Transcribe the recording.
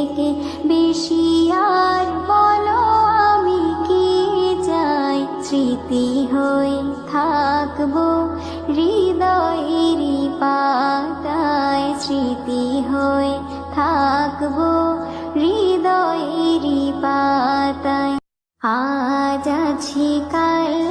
থেকে বেশি আর বলো আমি কি চাই? স্মৃতি হয়ে থাকব হৃদয়েরই পাতায়। স্মৃতি হয়ে থাকব হৃদয়েরই পাতায়। আজ আছি কাল